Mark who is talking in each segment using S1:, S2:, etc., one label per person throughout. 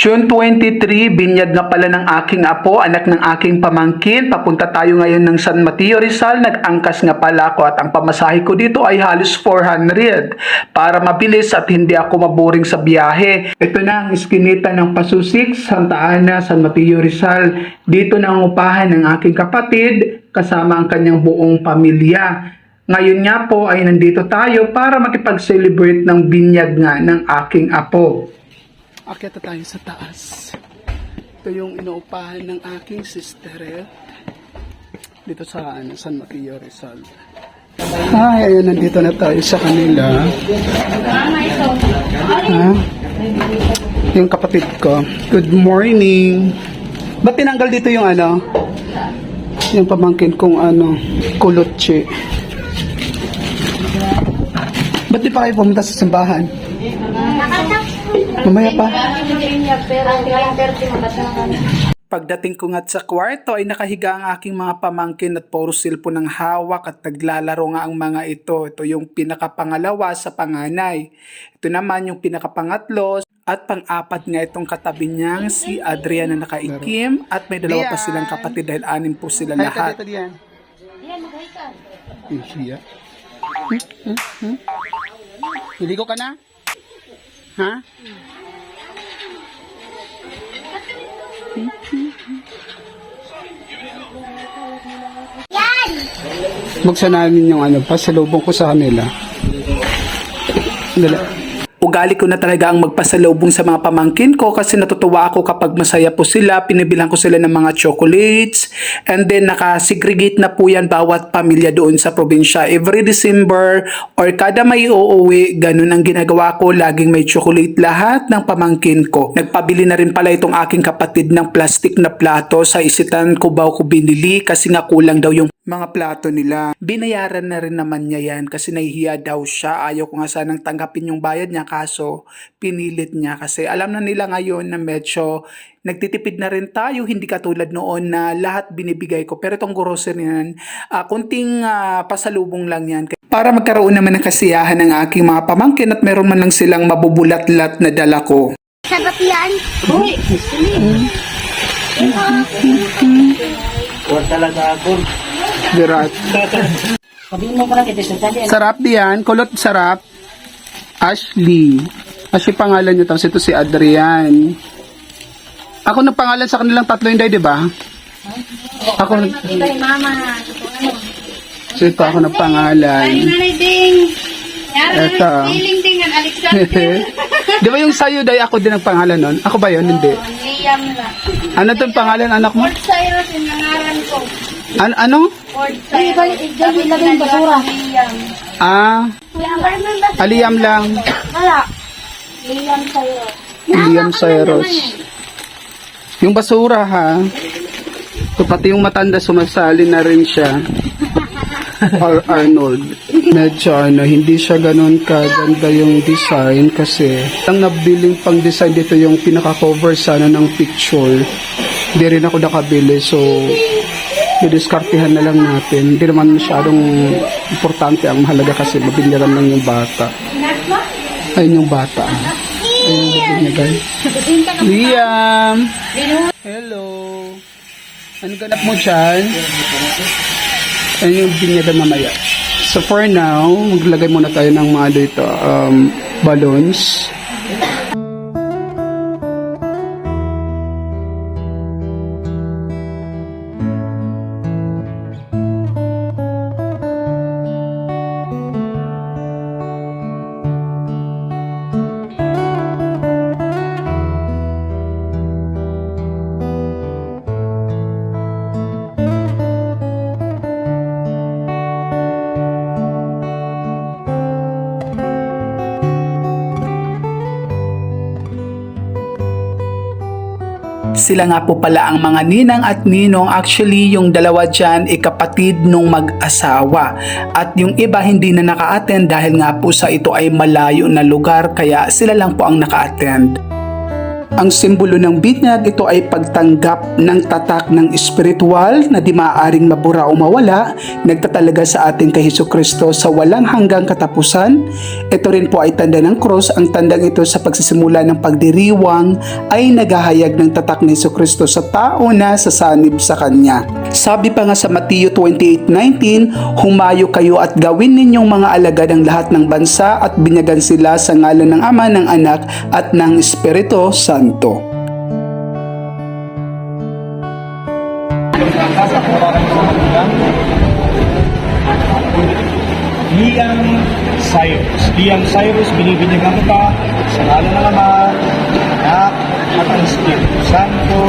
S1: June 23, binyag nga pala ng aking apo, anak ng aking pamangkin. Papunta tayo ngayon ng San Mateo Rizal. Nag-angkas nga pala ako at ang pamasahe ko dito ay halos 400 para mabilis at hindi ako maboring sa biyahe. Ito na ang iskinita ng Pasusik, Santa Ana, San Mateo Rizal. Dito na ang upahan ng aking kapatid kasama ang kanyang buong pamilya. Ngayon nga po ay nandito tayo para makipag-celebrate ng binyag nga ng aking apo. Akyat tayo sa taas. Ito yung inuupahan ng aking sister dito sa ano, San Mateo Rizal. Ay, ayun, nandito na tayo sa kanila. Ha? Yung kapatid ko. Good morning. Ba't tinanggal dito yung ano? Yung pamangkin kong ano, kulotche. Ba't di pa kayo pumunta sa simbahan? Mamaya pa. Pagdating ko nga sa kwarto ay nakahiga ang aking mga pamangkin at puro silpo ng hawak at naglalaro nga ang mga ito. Ito yung pinakapangalawa sa panganay. Ito naman yung pinakapangatlo at pang-apat nga itong katabi niyang si Adrian na nakaikim at may dalawa pa silang kapatid dahil anim po sila lahat.
S2: Yan, maghay ka.
S1: Siya. Hmm? Hmm? Hmm? Ka na? Ha? Buksan namin yung ano, pasalubong ko sa kanila. Ugali ko na talaga ang magpasalubong sa mga pamangkin ko kasi natutuwa ako kapag masaya po sila. Pinibilang ko sila ng mga chocolates and then nakasegregate na po yan bawat pamilya doon sa probinsya. Every December or kada may uuwi, ganun ang ginagawa ko. Laging may chocolate lahat ng pamangkin ko. Nagpabili na rin pala itong aking kapatid ng plastic na plato sa isitan ko ba ko binili kasi nga kulang daw yung mga plato nila. Binayaran na rin naman niya yan kasi nahihiya daw siya. Ayaw ko nga sanang tanggapin yung bayad niya kaso pinilit niya kasi alam na nila ngayon na medyo nagtitipid na rin tayo. Hindi katulad noon na lahat binibigay ko. Pero itong grocery na ah, kunting ah, pasalubong lang yan. Para magkaroon naman ng kasiyahan ng aking mga pamangkin at meron man lang silang mabubulat-lat na dala ko.
S2: Sarap yan. Uy,
S1: Dirat.
S2: Sabihin mo ko lang kita sa dali.
S1: Sarap diyan. Kulot sarap. Ashley. Ashley pangalan niyo. Tapos ito si Adrian. Ako nang pangalan sa kanilang tatlo hindi, di ba? Ako.
S2: Kay mama.
S1: So ito ako ng pangalan.
S2: Alexander.
S1: di ba yung sayo day ako din ang pangalan nun? Ako ba yun? Hindi. Ano tong pangalan anak mo?
S2: Cyrus yung nangaran ko.
S1: An ano?
S2: Fort Cyrus. Dali lagay basura. Liam.
S1: Ah, Aliam lang.
S2: Wala. Liam Cyrus.
S1: William Cyrus. Yung basura ha. So, pati yung matanda sumasali na rin siya. Or Arnold. Medyo ano, hindi siya ganun kaganda yung design kasi ang nabiling pang design dito yung pinaka-cover sana ng picture. Hindi rin ako nakabili so didiskartehan na lang natin. Hindi naman masyadong importante ang mahalaga kasi mabinyaran lang yung bata. Ayun yung bata. Ayun yung binigay. Liam! Hello! Ano ganap mo dyan? Ayun yung binyagan mamaya. So for now, maglagay muna tayo ng mga dito, um, balloons. Sila nga po pala ang mga ninang at ninong. Actually, yung dalawa dyan ay kapatid nung mag-asawa. At yung iba hindi na naka-attend dahil nga po sa ito ay malayo na lugar kaya sila lang po ang naka-attend. Ang simbolo ng binyag, ito ay pagtanggap ng tatak ng espiritual na di maaaring mabura o mawala, nagtatalaga sa ating kay Hesus Kristo sa walang hanggang katapusan. Ito rin po ay tanda ng cross. Ang tandang ito sa pagsisimula ng pagdiriwang ay naghahayag ng tatak ni Hesus Kristo sa tao na sasanib sa Kanya. Sabi pa nga sa Mateo 28.19, Humayo kayo at gawin ninyong mga alagad ang lahat ng bansa at binyagan sila sa ngalan ng Ama, ng Anak at ng Espiritu Santo.
S3: Liam Cyrus. Liam Cyrus, binibinyagan ko pa sa ngalan ng Ama, Anak, at ang Espiritu Santo,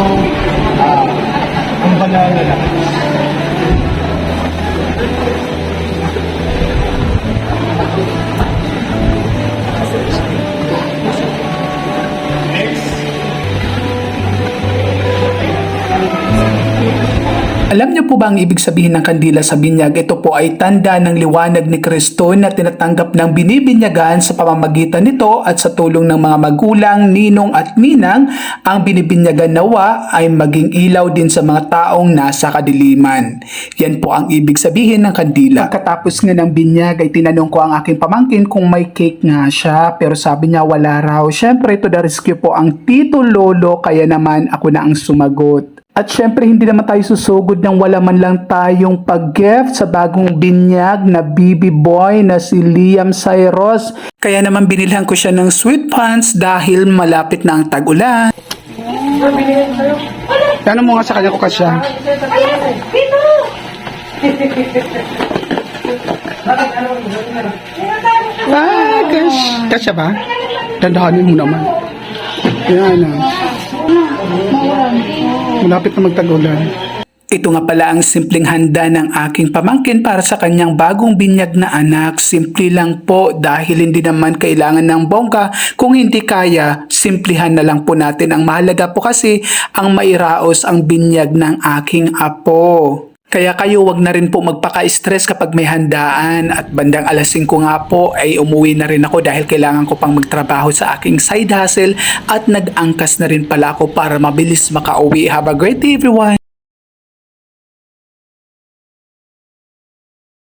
S1: Alam niyo po ba ang ibig sabihin ng kandila sa binyag? Ito po ay tanda ng liwanag ni Kristo na tinatanggap ng binibinyagan sa pamamagitan nito at sa tulong ng mga magulang, ninong at ninang, ang binibinyagan nawa ay maging ilaw din sa mga taong nasa kadiliman. Yan po ang ibig sabihin ng kandila. Pagkatapos nga ng binyag ay tinanong ko ang aking pamangkin kung may cake nga siya pero sabi niya wala raw. Siyempre to the rescue po ang tito lolo kaya naman ako na ang sumagot. At syempre hindi naman tayo susugod ng wala man lang tayong pag-gift sa bagong binyag na BB boy na si Liam Cyrus. Kaya naman binilhan ko siya ng sweet pants dahil malapit na ang tag-ulan. Tanong mo nga sa kanya ko kasya. Ah, kas, kasya ba? Dandahanin mo naman. Yan ah. Malapit na magtagulan. Ito nga pala ang simpleng handa ng aking pamangkin para sa kanyang bagong binyag na anak. Simple lang po dahil hindi naman kailangan ng bongga. Kung hindi kaya, simplihan na lang po natin. Ang mahalaga po kasi ang mairaos ang binyag ng aking apo. Kaya kayo wag na rin po magpaka-stress kapag may handaan at bandang alas 5 nga po ay umuwi na rin ako dahil kailangan ko pang magtrabaho sa aking side hustle at nag-angkas na rin pala ako para mabilis makauwi. Have a great day everyone!